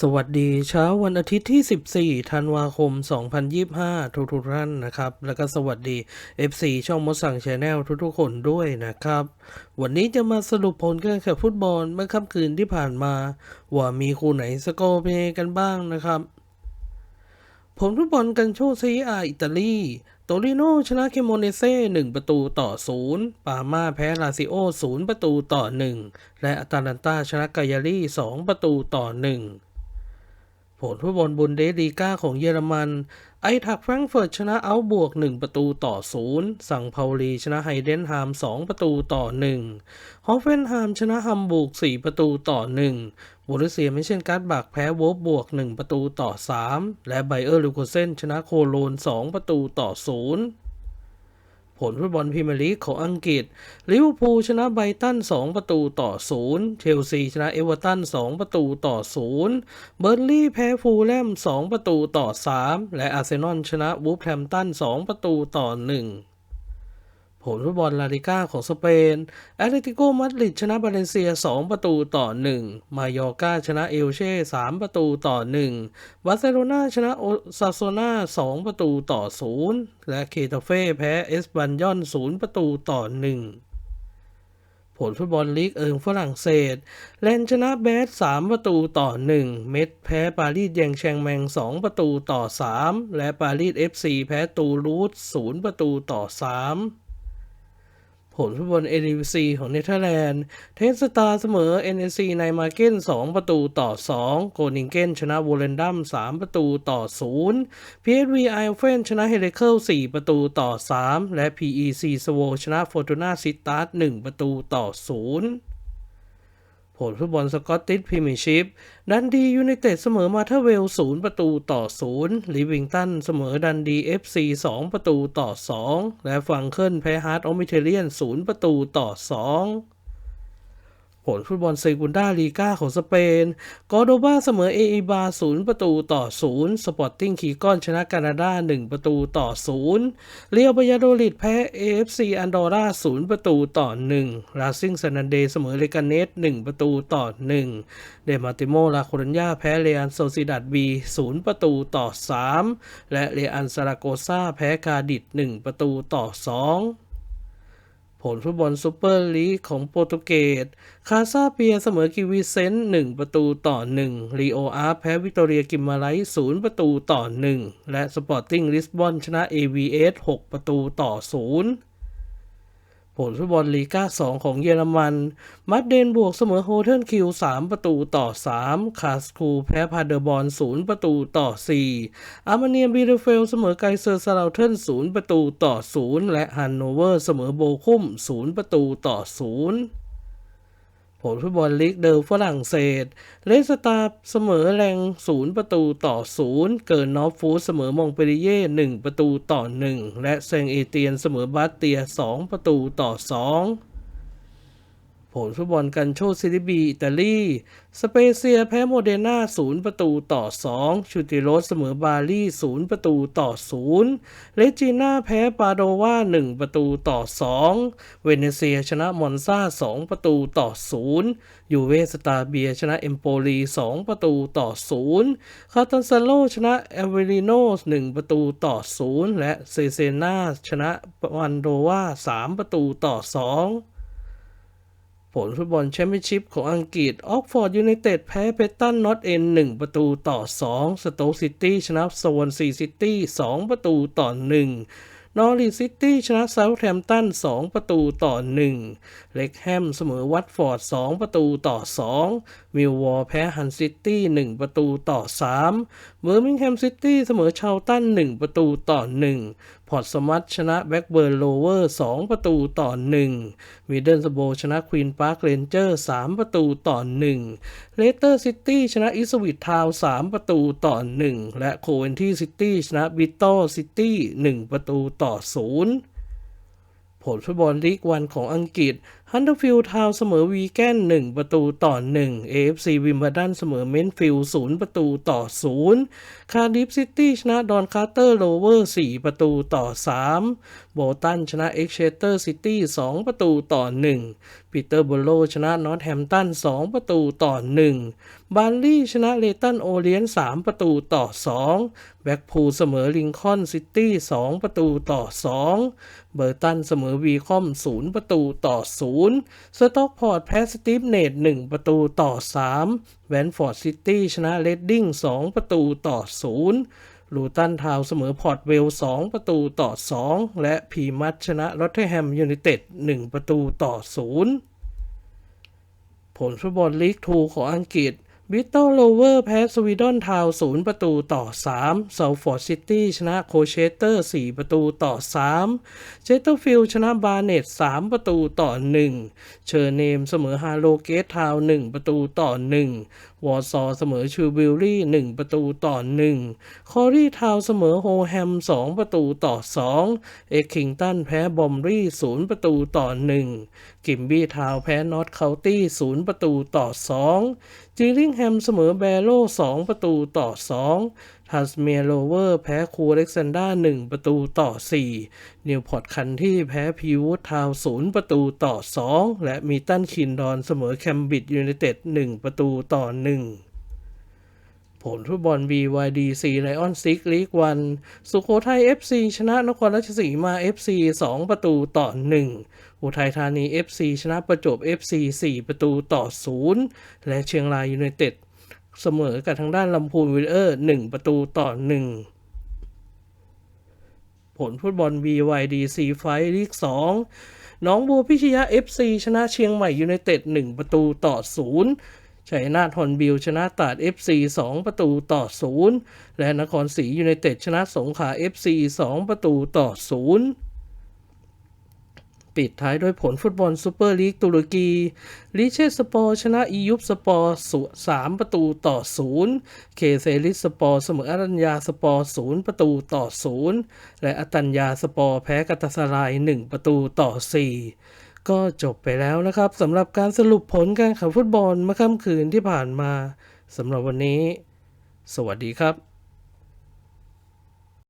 สวัสดีเช้าวันอาทิตย์ที่ 14 ธันวาคม 2025 ทุกทุกท่านนะครับ แล้วก็สวัสดี FC ช่องมดสั่งชแนลทุกๆคนด้วยนะครับ วันนี้จะมาสรุปผลการแข่งฟุตบอลเมื่อค่ำคืนที่ผ่านมา ว่ามีคู่ไหนสกอร์เป็นยังไงกันบ้างนะครับผลฟุตบอลกันโชซีอาอิตาลีโตริโนชนะเคโมเนเซ่1ประตูต่อ 0 ปาม่าแพ้ลาซิโอ 0 ประตูต่อ 1 และอาตาลันตาชนะกายารี2ประตูต่อ 1 ลฟุตบอลบุนเดสลีกาของเยอรมัน ไอทักแฟรงเฟิร์ตชนะเอาบวก 1 ประตูต่อ 0 สั่งเปาลีชนะไฮเดนฮาม 2 ประตูต่อ 1 ฮอฟเฟนฮามชนะฮัมบูร์ก4 ประตูต่อ 1บรูเซียไม่เช่นการ์ดบักแพ้โวบบวก 1 ประตูต่อ 3 และไบเออร์ลูโคเซนชนะโคโลน 2 ประตูต่อ 0 ผลฟุตบอลพรีเมียร์ลีกของอังกฤษ ลิเวอร์พูลชนะไบรตัน 2 ประตูต่อ 0 เชลซีชนะเอเวอร์ตัน 2 ประตูต่อ 0 เบอร์นลี่แพ้ฟูลแลม 2 ประตูต่อ 3 และอาร์เซนอลชนะวูฟแฮมตัน 2 ประตูต่อ 1 ผลฟุตบอลลาลิก้าของสเปนแอตเลติโกมาดริดชนะบาเลนเซีย 2 ประตูต่อ 1 มายอร์กาชนะเอลเช่ 3 ประตูต่อ 1 บาร์เซโลนาชนะโอซาโซนา2 ประตูต่อ 0 และเคตาเฟ่แพ้เอสบันยอน 0 ประตูต่อ 1ผลฟุตบอลลีกเอิงฝรั่งเศส แลนชนะแบด3ประตูต่อ 1 เม็ดแพ้ปารีสแยงแชงแมง 2 ประตูต่อ 3 และปารีส FC แพ้ตูรูส0ประตูต่อ 3 ผลฟุตบอลเอลิซีของเนเธอร์แลนด์ เทสตาเสมอ NSC ในมาเก้น 2 ประตูต่อ 2 โกนิงเกนชนะวูเลนดัม 3 ประตูต่อ 0 PSV ไอเฟนชนะเฮเลเคิล 4 ประตูต่อ 3 และ PEC สโวชนะฟอร์ตูนาซิตาร์1ประตูต่อ 0 ผลฟุตบอลสกอตติชพรีเมียร์ชิพดันดียูไนเต็ดเสมอมาเทเวล0ประตูต่อ0ลิวิงตันเสมอดันดี FC 2ประตูต่อ2และฟังเคิลแพ้ฮาร์ดออมิเทเลียน0ประตูต่อ2 ผลฟุตบอลเซกุนดาลีกาของสเปนกอร์โดบาเสมอเออีบา0ประตูต่อ0สปอร์ติ้งคีกอนชนะแคนาดา1ประตูต่อ0เรียวบายาโดลิดแพ้ AFC อันดอร่า0ประตูต่อ1ลาซิงซันเดเสมอเลกาเนส1ประตูต่อ1เดมาติโมลาโครัญญาแพ้เรอันโซซิดัดบี0ประตูต่อ3และเรอันซาราโกซาแพ้คาดิด1ประตูต่อ2 ผลฟุตบอลซูเปอร์ลีกของโปรตุเกส คาซาเปียเสมอกิวีเซนต์1ประตูต่อ1รีโออาร์แพ้วิตอเรียกิมมาไลท์0ประตูต่อ 1 และสปอร์ติ้งลิสบอนชนะ AVS 6 ประตูต่อ 0 ผลฟุตบอลลีกา2 ของเยอรมัน มัดเดนบวกเสมอโฮเทนคิว 3 ประตูต่อ 3 คาสคูแพ้พาเดอร์บอล0 ประตูต่อ 4 อาร์มาเนียบีเดเฟลเสมอไกเซอร์ซาราเทน0 ประตูต่อ 0 และฮันโนเวอร์เสมอโบคุม 0 ประตูต่อ 0 ผลฟุตบอลลีกเดิมฝรั่งเศส เลสตาร์เสมอแรง0ประตูต่อ0เกินนอฟฟูเสมอมองเปริเย่1ประตูต่อ1และเซงเอเตียนเสมอบาสเตีย2ประตูต่อ2 ผลฟุตบอลกันโชซิลิบีอิตาลี สเปเซียแพ้โมเดนา0ประตูต่อ2ชูติโรสเสมอบาลี0ประตูต่อ0เลจิน่าแพ้ปาโดวา1ประตูต่อ2เวเนเซียชนะมอนซา2ประตูต่อ0ยูเวสตาเบียชนะเอมโปลี2ประตูต่อ0คาตันซาโลชนะเอเวริโนส1ประตูต่อ0และเซเซนาชนะวันโดวา3ประตูต่อ2 ผลฟุตบอลแชมเปี้ยนชิพของอังกฤษออกฟอร์ดยูไนเต็ดแพ้เพตตันนอตเอ็นหนึ่งประตูต่อสองสโตซิตี้ชนะสวนซีซิตี้สองประตูต่อหนอริซิตี้ชนะเซาท์แฮมป์ตัน 2 ประตูต่อ 1 เล็กแฮมเสมอวัตฟอร์ด 2 ประตูต่อ 2 มิลวอร์แพ้ฮันซิตี้ 1 ประตูต่อ 3 เบอร์มิงแฮมซิตี้เสมอชาวตัน 1 ประตูต่อ 1 พอร์ตสมัตชนะแบ็กเบิร์นโลเวอร์ 2 ประตูต่อ1มิดเดิลสโบชนะควีนพาร์คเรนเจอร์ 3 ประตูต่อ 1 เลสเตอร์ซิตี้ชนะอิสวิตทาวน์3ประตูต่อ 1 และโคเวนที่ซิตี้ชนะบิตโตซิตี้ 1 ประตูต่อ 0 ผลฟุตบอลลีกวันของอังกฤษฮันเดอร์ฟิลด์ทาวเสมอวีแกน1 ประตูต่อ 1 AFC วิมเบลดันเสมอเมนฟิลด์0ประตูต่อ 0 คาร์ดิฟซิตี้ชนะดอนคาร์เตอร์โรเวอร์ 4 ประตูต่อ 3 โบตันชนะเอ็กเชเตอร์ซิตี้ 2 ประตูต่อ 1 ปีเตอร์โบโลชนะนอตแฮมตัน 2 ประตูต่อ 1 บาร์ลี่ชนะเลตันโอเลียน 3 ประตูต่อ 2 แบ็กพูลเสมอลิงคอนซิตี้ 2 ประตูต่อ 2 เบอร์ตันเสมอวีคอม 0 ประตูต่อ 0สต็อกพอร์ตแพ้สตีฟเนต1ประตูต่อ 3 แวนฟอร์ดซิตี้ชนะเรดดิ้ง2ประตูต่อ 0 ลูตันทาวเสมอพอร์ตเวล 2 ประตูต่อ 2 และพีมัตชนะรอตเทอร์แฮมยูไนเต็ด1ประตูต่อ 0 ผลฟุตบอลลีกทูของอังกฤษ บิตเตลโลเวอร์แพ้สวีดอนทาวศูนย์ประตูต่อ3เซาฟอร์ดซิตี้ชนะโคเชเตอร์ 4 ประตูต่อ 3เจสเตอร์ฟิลด์ชนะบาร์เน็ต3ประตูต่อ 1 เชอร์เนมเสมอฮาโลเกตทาวน์1ประตูต่อ 1 วอร์ซอเสมอชูบิลลี่ 1 ประตูต่อ 1 คอรีทาวเสมอโฮแฮม 2 ประตูต่อ 2 เอ็กคิงตันแพ้บอมรี่ 0 ประตูต่อ 1 กิมบี้ทาวแพ้นอตเคาน์ตี้ 0 ประตูต่อ 2จิริงแฮมเสมอแบโร่2 ประตูต่อ 2 ทัสเมียโรเวอร์แพ้คูเล็กซานดา1 ประตูต่อ 4 นิวพอร์ตคันที่แพ้พีวูดทาวน์0ประตูต่อ 2 และมีตันคินดอนเสมอแคมบิดยูไนเต็ด1 ประตูต่อ 1 ผลฟุตบอล BYD 4ไลออนซิกลีกวันสุโขทัย FC ชนะนครราชสีมา FC 2 ประตูต่อ 1 อุทัยธานี FC ชนะประจวบ FC 4 ประตูต่อ 0 และเชียงรายยูไนเต็ดเสมอกับทางด้านลำพูนวิลเออร์1ประตูต่อ 1ผลฟุตบอล BYD 4ไฟลีก 2 น้องบัวพิชยา FC ชนะเชียงใหม่ยูไนเต็ด 1 ประตูต่อ 0 ชัยนาทฮอนบิลชนะตราด FC 2 ประตูต่อ 0 และนครศรียูไนเต็ดชนะสงขลา FC 2 ประตูต่อ 0ปิดท้ายด้วยผลฟุตบอลซูเปอร์ลีกตุรกีลิเชสปอร์ชนะอียุปสปอร์สามประตูต่อ0เคเซลิสปอร์เสมออารัญญาสปอร์0ประตูต่อ0และอตัญญาสปอร์แพ้กัตสราย1ประตูต่อ4 ก็จบไปแล้วนะครับสำหรับการสรุปผลการแข่งฟุตบอลเมื่อค่ำคืนที่ผ่านมาสำหรับวันนี้ สวัสดีครับ